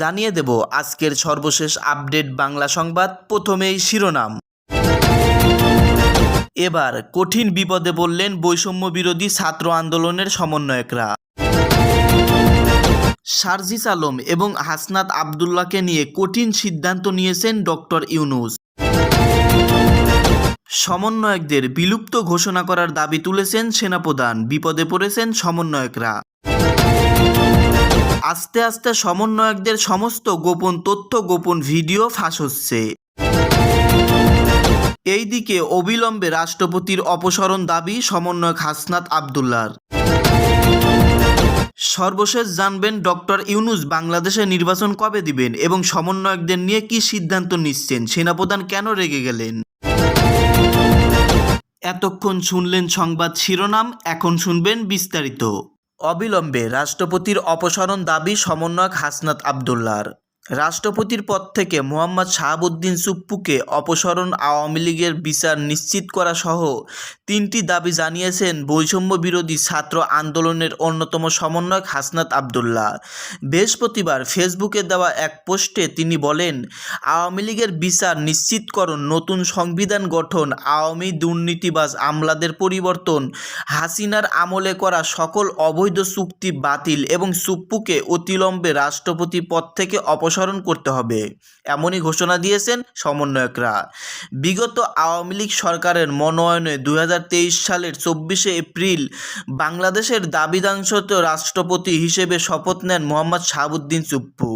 জানিয়ে দেব আজকের সর্বশেষ আপডেট বাংলা সংবাদ, প্রথমেই শিরোনাম। এবার কঠিন বিপদে বললেন বৈষম্য বিরোধী ছাত্র আন্দোলনের সমন্বয়করা। সার্জিস আলম এবং হাসনাত আবদুল্লাহকে নিয়ে কঠিন সিদ্ধান্ত নিয়েছেন ডক্টর ইউনুস। সমন্বয়কদের বিলুপ্ত ঘোষণা করার দাবি তুলেছেন সেনাপ্রধান, বিপদে পড়েছেন সমন্বয়করা। আস্তে আস্তে সমন্বয়কদের সমস্ত গোপন তথ্য, গোপন ভিডিও ফাঁস হচ্ছে। এইদিকে অবিলম্বে রাষ্ট্রপতির অপসারণ দাবি সমন্বয়ক হাসনাত আবদুল্লার। সর্বশেষ জানবেন ডক্টর ইউনুস বাংলাদেশে নির্বাচন কবে দিবেন এবং সমন্বয়কদের নিয়ে কি সিদ্ধান্ত নিচ্ছেন, সেনাপ্রধান কেন রেগে গেলেন? এতক্ষণ শুনলেন সংবাদ শিরোনাম, এখন শুনবেন বিস্তারিত। অবিলম্বে রাষ্ট্রপতির অপসারণ দাবি সমন্বয়ক হাসনাত আবদুল্লার রাষ্ট্রপতির পদ থেকে মোহাম্মদ শাহাবুদ্দিন সুপ্পুকে অপসারণ আওয়ামী লীগের বিচার নিশ্চিত করা সহ তিনটি দাবি জানিয়েছেন বৈষম্য বিরোধী ছাত্র আন্দোলনের অন্যতম সমন্বয়ক হাসনাত আবদুল্লাহ। বৃহস্পতিবার ফেসবুকে দেওয়া এক পোস্টে তিনি বলেন, আওয়ামী লীগের বিচার নিশ্চিতকরণ, নতুন সংবিধান গঠন, আওয়ামী দুর্নীতিবাজ আমলাদের পরিবর্তন, হাসিনার আমলে করা সকল অবৈধ চুক্তি বাতিল এবং সুপ্পুকে অতিলম্বে রাষ্ট্রপতি পদ থেকে অপসারণ করতে হবে। এমনই ঘোষণা দিয়েছেন সমন্বয়করা। বিগত আওয়ামী লীগ সরকারের মনোনয়নে দু হাজার তেইশ সালের চব্বিশে এপ্রিল বাংলাদেশের দাবিদাংশত রাষ্ট্রপতি হিসেবে শপথ নেন মোহাম্মদ শাহাবুদ্দিন চুপ্পু।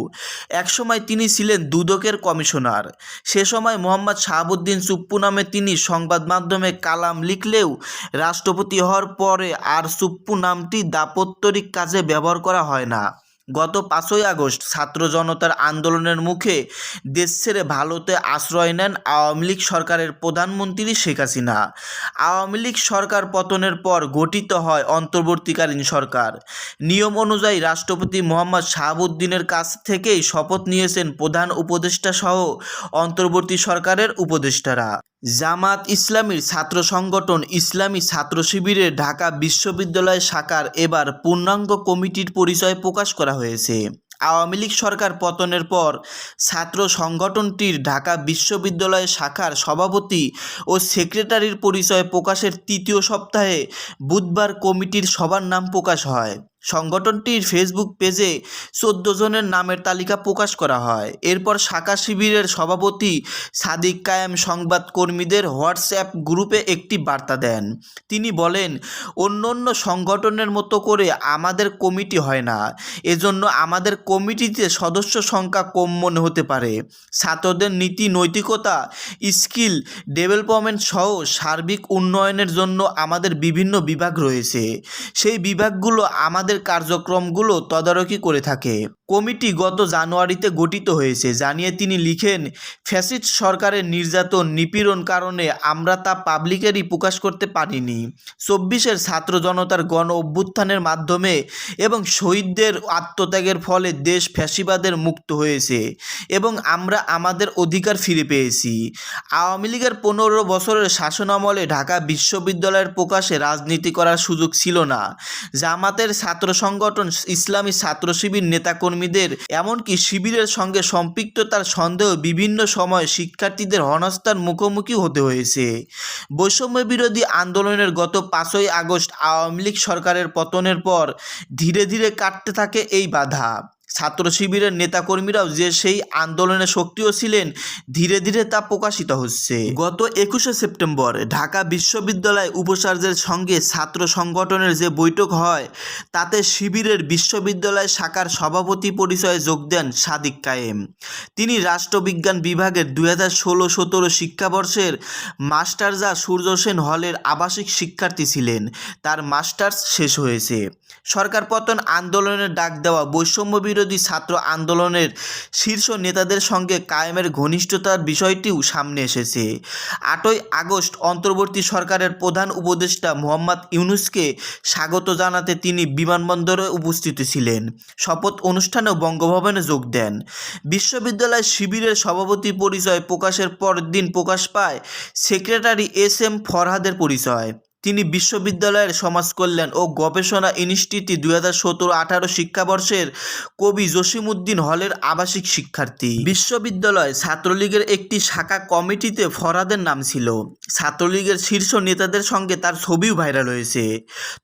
একসময় তিনি ছিলেন দুদকের কমিশনার। সে সময় মোহাম্মদ শাহাবুদ্দিন চুপ্পু নামে তিনি সংবাদ মাধ্যমে কালাম লিখলেও রাষ্ট্রপতি হওয়ার পরে আর চুপ্পু নামটি দাপত্যরিক কাজে ব্যবহার করা হয় না। গত পাঁচই আগস্ট ছাত্র জনতার আন্দোলনের মুখে দেশ ছেড়ে ভারতে আশ্রয় নেন আওয়ামী লীগ সরকারের প্রধানমন্ত্রী শেখ হাসিনা। আওয়ামী লীগ সরকার পতনের পর গঠিত হয় অন্তর্বর্তীকালীন সরকার। নিয়ম অনুযায়ী রাষ্ট্রপতি মোহাম্মদ শাহাবুদ্দিনের কাছ থেকেই শপথ নিয়েছেন প্রধান উপদেষ্টা সহ অন্তর্বর্তী সরকারের উপদেষ্টারা। জামাত ইসলামীর ছাত্র সংগঠন ইসলামী ছাত্র শিবিরের ঢাকা বিশ্ববিদ্যালয় শাখার এবার পূর্ণাঙ্গ কমিটির পরিচয় প্রকাশ করা হয়েছে। আওয়ামী লীগ সরকার পতনের পর ছাত্র সংগঠনটির ঢাকা বিশ্ববিদ্যালয় শাখার সভাপতি ও সেক্রেটারির পরিচয় প্রকাশের তৃতীয় সপ্তাহে বুধবার কমিটির সবার নাম প্রকাশ হয়। সংগঠনটির ফেসবুক পেজে চোদ্দ জনের নামের তালিকা প্রকাশ করা হয়। এরপর শাখা শিবিরের সভাপতি সাদিক কায়েম সংবাদ কর্মীদের হোয়াটসঅ্যাপ গ্রুপে একটি বার্তা দেন। তিনি বলেন অন্য অন্য সংগঠনের মতো করে আমাদের কমিটি হয় না। এজন্য আমাদের কমিটিতে সদস্য সংখ্যা কম মনে হতে পারে। ছাত্রদের নীতি, নৈতিকতা, স্কিল ডেভেলপমেন্ট সহ সার্বিক উন্নয়নের জন্য আমাদের বিভিন্ন বিভাগ রয়েছে। সেই বিভাগগুলো আমাদের কার্যক্রমগুলো তদারকি করে থাকে। কমিটি গত জানুয়ারিতে গঠিত হয়েছে, জানিয়ে তিনি লিখেন, ফ্যাসিস্ট সরকারের নির্যাতন, নিপীড়ন কারণে আমরা তা পাবলিকেরই প্রকাশ করতে পারিনি। চব্বিশের ছাত্র জনতার গণ অভ্যুত্থানের মাধ্যমে এবং শহীদদের আত্মত্যাগের ফলে দেশ ফ্যাসিবাদের মুক্ত হয়েছে এবং আমরা আমাদের অধিকার ফিরে পেয়েছি। আওয়ামী লীগের পনেরো বছরের শাসনামলে ঢাকা বিশ্ববিদ্যালয়ের প্রকাশে রাজনীতি করার সুযোগ ছিল না। জামাতের ছাত্র সংগঠন ইসলামী ছাত্র শিবির নেতাকর্মীদের এমনকি শিবিরের সঙ্গে সম্পৃক্ততার সন্দেহ বিভিন্ন সময় শিক্ষার্থীদের হনস্থার মুখোমুখি হতে হয়েছে। বৈষম্য বিরোধী আন্দোলনের গত পাঁচই আগস্ট আওয়ামী লীগ সরকারের পতনের পর ধীরে ধীরে কাটতে থাকে এই বাধা। ছাত্র শিবিরের নেতাকর্মীরাও যে সেই আন্দোলনে সক্রিয় ছিলেন, ধীরে ধীরে তা প্রকাশিত হচ্ছে। গত একুশে সেপ্টেম্বর ঢাকা বিশ্ববিদ্যালয় উপাচার্যের সঙ্গে ছাত্র সংগঠনের যে বৈঠক হয়, তাতে শিবিরের বিশ্ববিদ্যালয় শাখার সভাপতি পরিচয়ে যোগ দেন সাদিক কায়েম। তিনি রাষ্ট্রবিজ্ঞান বিভাগের দুই হাজার ষোলো সতেরো শিক্ষাবর্ষের মাস্টারজা সূর্য সেন হলের আবাসিক শিক্ষার্থী ছিলেন। তার মাস্টার্স শেষ হয়েছে। সরকার পতন আন্দোলনের ডাক দেওয়া বৈষম্য বিরোধী ছাত্র আন্দোলনের শীর্ষ নেতাদের সঙ্গে কায়েমের ঘনিষ্ঠতার বিষয়টিও সামনে এসেছে। আটই আগস্ট অন্তর্বর্তী সরকারের প্রধান উপদেষ্টা মোহাম্মদ ইউনুসকে স্বাগত জানাতে তিনি বিমানবন্দরে উপস্থিত ছিলেন। শপথ অনুষ্ঠানেও বঙ্গভবনে যোগ দেন। বিশ্ববিদ্যালয় শিবিরের সভাপতি পরিচয় প্রকাশের পর দিন প্রকাশ পায় সেক্রেটারি এস এম ফরহাদের পরিচয়। তিনি বিশ্ববিদ্যালয়ের সমাজ কল্যাণ ও গবেষণা ইনস্টিটিউট দুই হাজার সতেরো আঠারো শিক্ষাবর্ষের কবি জসিমউদ্দিন হলের আবাসিক শিক্ষার্থী। বিশ্ববিদ্যালয় ছাত্রলীগের একটি শাখা কমিটিতে ফরাদের নাম ছিল। ছাত্রলীগের শীর্ষ নেতাদের সঙ্গে তার ছবিও ভাইরাল হয়েছে।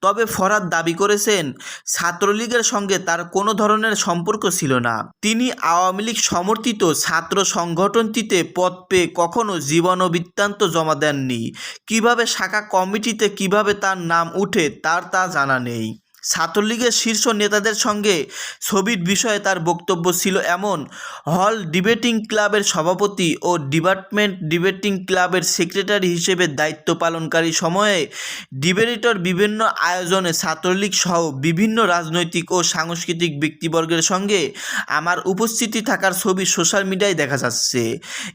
তবে ফরাদ দাবি করেছেন, ছাত্রলীগের সঙ্গে তার কোনো ধরনের সম্পর্ক ছিল না। তিনি আওয়ামী লীগ সমর্থিত ছাত্র সংগঠনটিতে পদ পেয়ে কখনো জীবন বৃত্তান্ত জমা দেননি। কীভাবে শাখা কমিটিতে কীভাবে তার নাম উঠে তার তা জানা নেই। ছাত্রলীগের শীর্ষ নেতাদের সঙ্গে ছবির বিষয়ে তার বক্তব্য ছিল এমন। হল ডিবেটিং ক্লাবের সভাপতি ও ডিপার্টমেন্ট ডিবেটিং ক্লাবের সেক্রেটারি হিসেবে দায়িত্ব পালনকারী সময়ে ডিবেটিটর বিভিন্ন আয়োজনে ছাত্রলীগ সহ বিভিন্ন রাজনৈতিক ও সাংস্কৃতিক ব্যক্তিবর্গের সঙ্গে আমার উপস্থিতি থাকার ছবি সোশ্যাল মিডিয়ায় দেখা যাচ্ছে।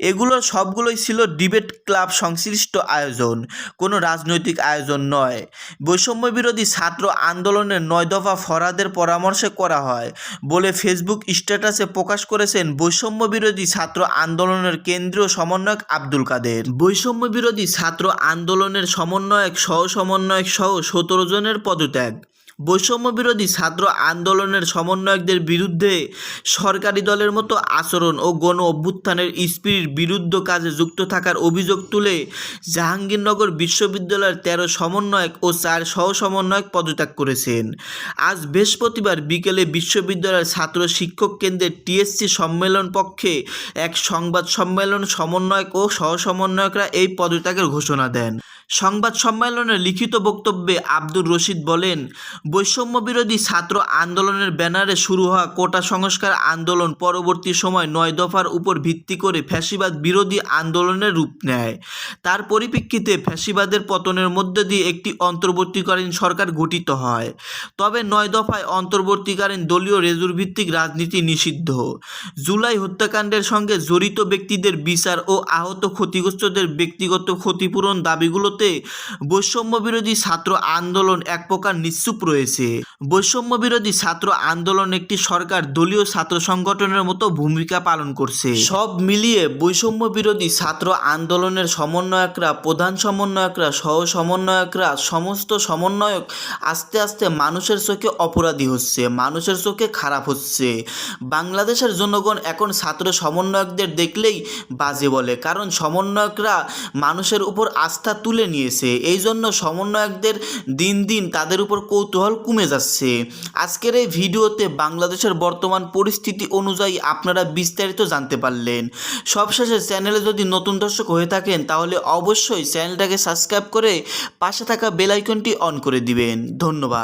এগুলো সবগুলোই ছিল ডিবেট ক্লাব সংশ্লিষ্ট আয়োজন, কোনো রাজনৈতিক আয়োজন নয়। বৈষম্য বিরোধী ছাত্র আন্দোলনের নয় দফা ফরাদের পরামর্শে করা হয়। বলে ফেসবুক স্ট্যাটাসে প্রকাশ করেছেন বৈষম্য বিরোধী ছাত্র আন্দোলনের কেন্দ্রীয় সমন্বয়ক আব্দুল কাদের। বৈষম্য বিরোধী ছাত্র আন্দোলনের সমন্বয়ক সহ সমন্বয়ক সহ সতেরো জনের পদত্যাগ। বৈষম্য বিরোধী ছাত্র আন্দোলনের সমন্বয়কদের বিরুদ্ধে সরকারি দলের মতো আচরণ ও গণ অভ্যুত্থানের স্পিরিট বিরুদ্ধ কাজে যুক্ত থাকার অভিযোগ তুলে জাহাঙ্গীরনগর বিশ্ববিদ্যালয়ের তেরো সমন্বয়ক ও চার সহ সমন্বয়ক পদত্যাগ করেছেন। আজ বৃহস্পতিবার বিকেলে বিশ্ববিদ্যালয়ের ছাত্র শিক্ষক কেন্দ্রের টিএসসি সম্মেলন পক্ষে এক সংবাদ সম্মেলন সমন্বয়ক ও সহ সমন্বয়করা এই পদত্যাগের ঘোষণা দেন। সংবাদ সম্মেলনে লিখিত বক্তব্যে আব্দুর রশিদ বলেন বৈষম্য বিরোধী ছাত্র আন্দোলনের ব্যানারে শুরু হওয়া কোটা সংস্কার আন্দোলন পরবর্তী সময় নয় দফার উপর ভিত্তি করে ফ্যাসিবাদ বিরোধী আন্দোলনের রূপ নেয়। তার পরিপ্রেক্ষিতে ফ্যাসিবাদের পতনের মধ্যে দিয়ে একটি অন্তর্বর্তীকালীন সরকার গঠিত হয়। তবে নয় দফায় অন্তর্বর্তীকালীন দলীয় রেজুর ভিত্তিক রাজনীতি নিষিদ্ধ। জুলাই হত্যাকাণ্ডের সঙ্গে জড়িত ব্যক্তিদের বিচার ও আহত ক্ষতিগ্রস্তদের ব্যক্তিগত ক্ষতিপূরণ দাবিগুলোতে বৈষম্য বিরোধী ছাত্র আন্দোলন এক প্রকার নিশ্চুপ রয়েছে বৈষম্য বিরোধী ছাত্র আন্দোলন একটি সরকার দলীয় ছাত্র সংগঠনের মতো ভূমিকা পালন করছে। সব মিলিয়ে বৈষম্য বিরোধী ছাত্র আন্দোলনের সমন্বয়করা, প্রধান সমন্বয়করা সহ সমন্বয়করা সমস্ত সমন্বয়ক আস্তে আস্তে মানুষের চোখে অপরাধী হচ্ছে, মানুষের চোখে খারাপ হচ্ছে। বাংলাদেশের জনগণ এখন ছাত্র সমন্বয়কদের দেখলেই বাজে বলে, কারণ সমন্বয়করা মানুষের উপর আস্থা তুলে নিয়েছে। এই জন্য সমন্বয়কদের দিন দিন তাদের উপর কৌতূহল কমে যাচ্ছে। আজকের এই ভিডিওতে বাংলাদেশের বর্তমান পরিস্থিতি অনুযায়ী আপনারা বিস্তারিত জানতে পারলেন। সবশেষে চ্যানেলে যদি নতুন দর্শক হয়ে থাকেন, তাহলে অবশ্যই চ্যানেলটাকে সাবস্ক্রাইব করে পাশে থাকা বেলাইকনটি অন করে দিবেন। ধন্যবাদ।